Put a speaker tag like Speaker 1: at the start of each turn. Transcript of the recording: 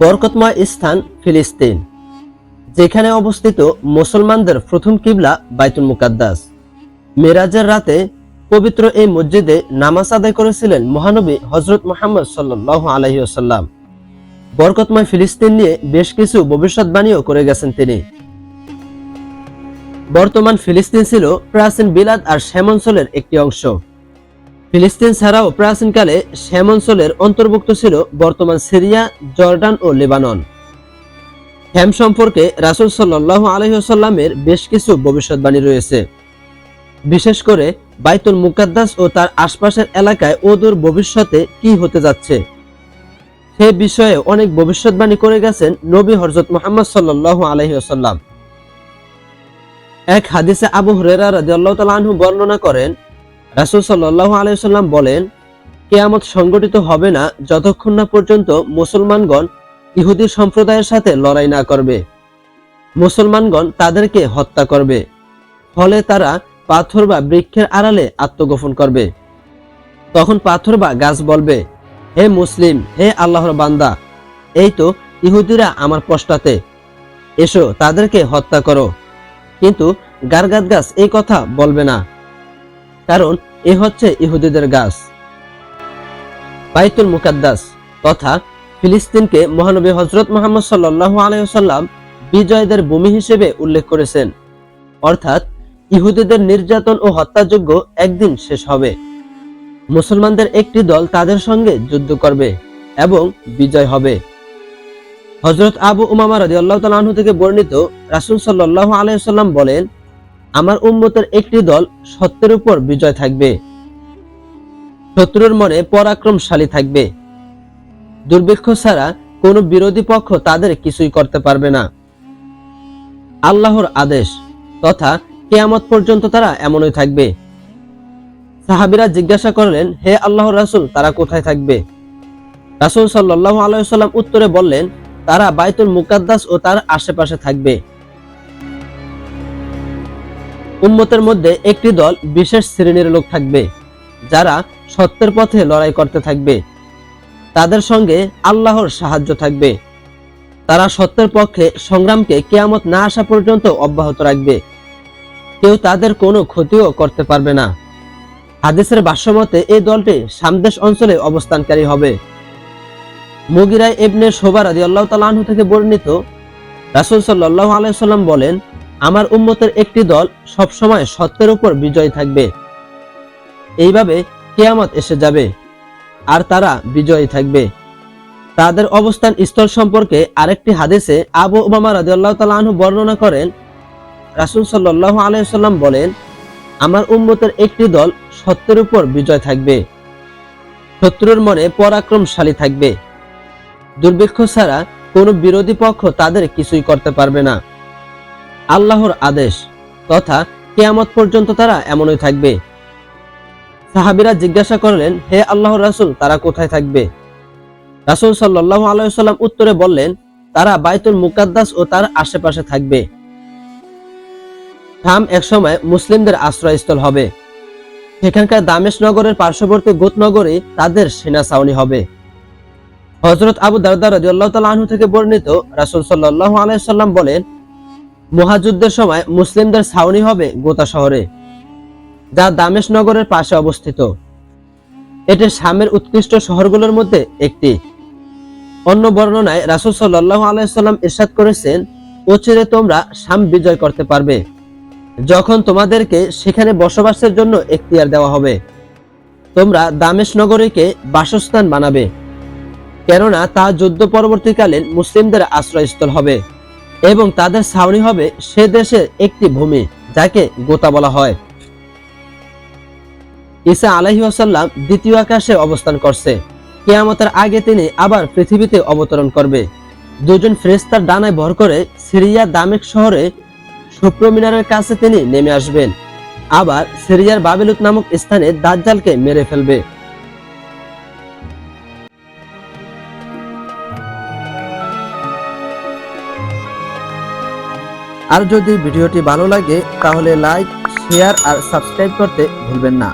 Speaker 1: বরকতময় স্থান ফিলিস্তিন, যেখানে অবস্থিত মুসলমানদের প্রথম কিবলা বাইতুল মুকাদ্দাস। মেরাজের রাতে পবিত্র এই মসজিদে নামাজ আদায় করেছিলেন মহানবী হজরত মোহাম্মদ সাল্লাহ আলহিউসাল্লাম বরকতময় ফিলিস্তিন নিয়ে বেশ কিছু ভবিষ্যৎবাণীও করে গেছেন তিনি। বর্তমান ফিলিস্তিন ছিল প্রাচীন বিলাদ আর শ্যাম অঞ্চলের একটি অংশ। ফিলিস্তিন ছাড়াও প্রাচীনকালে শ্যাম অঞ্চলের অন্তর্ভুক্ত ছিল বর্তমান সিরিয়া, জর্ডান ও লেবানন। হ্যাম সম্পর্কে রাসুল সাল্লাহ আলহিহাল্লামের বেশ কিছু ভবিষ্যৎবাণী রয়েছে। বিশেষ করে বাইতুল মুকাদ্দাস ও তার আশপাশের এলাকায় ওদূর ভবিষ্যতে কি হতে যাচ্ছে। সে বিষয়ে অনেক ভবিষ্যৎবাণী করে গেছেন নবী হরজত মোহাম্মদ সাল্লাহ আলহিহাল্লাম এক হাদিসে আবু হুরেরা রাদিয়াল্লাহু তাআলা আনহু বর্ণনা করেন রাসূল সাল্লাল্লাহু আলাইহি সাল্লাম বলেন, কিয়ামত সংগঠিত হবে না যতক্ষণ না পর্যন্ত মুসলমানগণ ইহুদি সম্প্রদায়ের সাথে লড়াই না করবে। মুসলমানগণ তাদেরকে হত্যা করবে। ফলে তারা পাথর বা বৃক্ষের আড়ালে আত্মগোপন করবে। তখন পাথর বা গাছ বলবে, হে মুসলিম, হে আল্লাহর বান্দা, এই তো ইহুদিরা আমার পশ্চাতে। এসো, তাদেরকে হত্যা করো। কিন্তু গারগাদ গাছ এই কথা বলবে না। কারণ এ হচ্ছে ইহুদিদের গাছ। বাইতুল মুকাদ্দাস তথা ফিলিস্তিনকে মহানবী হজরত মোহাম্মদ সাল্লাহ আলহাম বিজয়দের ভূমি হিসেবে উল্লেখ করেছেন। অর্থাৎ ইহুদিদের নির্যাতন ও হত্যাযোগ্য একদিন শেষ হবে। মুসলমানদের একটি দল তাদের সঙ্গে যুদ্ধ করবে এবং বিজয় হবে। হজরত আবু উমামা রাজি আল্লাহ থেকে বর্ণিত রাসুল সাল্লাহ আলাইসাল্লাম বলেন আমার উম্মতের একটি দল সত্যের উপর বিজয় থাকবে। শত্রুর মনে পরাক্রমশালী থাকবে। দুর্ভিক্ষ ছাড়া কোনো বিরোধী পক্ষ তাদের কিছুই করতে পারবে না। আল্লাহর আদেশ তথা কেয়ামত পর্যন্ত তারা এমনই থাকবে। সাহাবিরা জিজ্ঞাসা করলেন, হে আল্লাহ রাসুল, তারা কোথায় থাকবে? রাসুল সাল্লাহ আলাইসাল্লাম উত্তরে বললেন, তারা বাইতুল মুকাদ্দাস ও তার আশেপাশে থাকবে। উম্মতের মধ্যে একটি দল বিশেষ শ্রেণির লোক থাকবে, যারা সত্যের পথে লড়াই করতে থাকবে। তাদের সঙ্গে আল্লাহর সাহায্য থাকবে। তারা সত্যের পক্ষে সংগ্রামকে কেয়ামত না আসা পর্যন্ত অব্যাহত রাখবে। কেউ তাদের কোনো ক্ষতিও করতে পারবে না। হাদিসের ভাষ্যমতে এই দলটি সামদেশ অঞ্চলে অবস্থানকারী হবে। মুগিরাই এবনে শোভা রাজি আল্লাহ তালাহু থেকে বর্ণিত রাসুল সাল্লাহ আলাইসাল্লাম বলেন আমার উম্মতের একটি দল সবসময় সত্যের উপর বিজয় থাকবে। এইভাবে কেয়ামত এসে যাবে, আর তারা বিজয়ী থাকবে। তাদের অবস্থান স্থল সম্পর্কে আরেকটি হাদিসে আবু উমামা রাজি আল্লাহ তালাহু বর্ণনা করেন, রাসুল সাল্লাহ আলাইসাল্লাম বলেন, আমার উম্মতের একটি দল সত্যের উপর বিজয় থাকবে, শত্রুর মনে পরাক্রমশালী থাকবে। দুর্ভিক্ষ ছাড়া কোনো বিরোধী পক্ষ তাদের কিছুই করতে পারবে না। আল্লাহর আদেশ তথা কেয়ামত পর্যন্ত তারা এমনই থাকবে। সাহাবিরা জিজ্ঞাসা করলেন, হে আল্লাহর রাসুল, তারা কোথায় থাকবে? রাসুল সাল্লাহ আলাইসাল্লাম উত্তরে বললেন, তারা বাইতুল মুকাদ্দাস ও তার আশেপাশে থাকবে। থাম একসময় মুসলিমদের আশ্রয়স্থল হবে। সেখানকার দামেশ নগরের পার্শ্ববর্তী গোতনগরে তাদের সেনা ছাউনি হবে। হজরত আবু দারদা রাজিউল্লাহ তালা আনহু থেকে বর্ণিত রাসুল সাল্লাহ আলাইসাল্লাম বলেন মহাযুদ্ধের সময় মুসলিমদের ছাউনি হবে গোতা শহরে, যা দামেশ নগরের পাশে অবস্থিত। এটি শামের উৎকৃষ্ট শহরগুলোর মধ্যে একটি। অন্য বর্ণনায় রাসুল সাল্লাহ আলাইসাল্লাম ইরশাদ করেছেন অচিরে তোমরা শাম বিজয় করতে পারবে। যখন তোমাদেরকে সেখানে বসবাসের জন্য এখতিয়ার দেওয়া হবে, তোমরা দামেশ নগরীকে বাসস্থান বানাবে। কেননা তা যুদ্ধ পরবর্তীকালীন মুসলিমদের আশ্রয়স্থল হবে। এবং তাদের ছাউনি হবে সে দেশের একটি ভূমি, যাকে গোতা বলা হয়। ঈসা আলাহি আসাল্লাম দ্বিতীয় আকাশে অবস্থান করছে। কেয়ামতের আগে তিনি আবার পৃথিবীতে অবতরণ করবে। দুজন ফ্রেস্তার ডানায় ভর করে সিরিয়া দামেক শহরে শুক্র মিনারের কাছে তিনি নেমে আসবেন। আবার সিরিয়ার বাবেলুত নামক স্থানে দাজ্জালকে মেরে ফেলবে। আর যদি ভিডিওটি ভালো লাগে তাহলে লাইক শেয়ার আর সাবস্ক্রাইব করতে ভুলবেন না।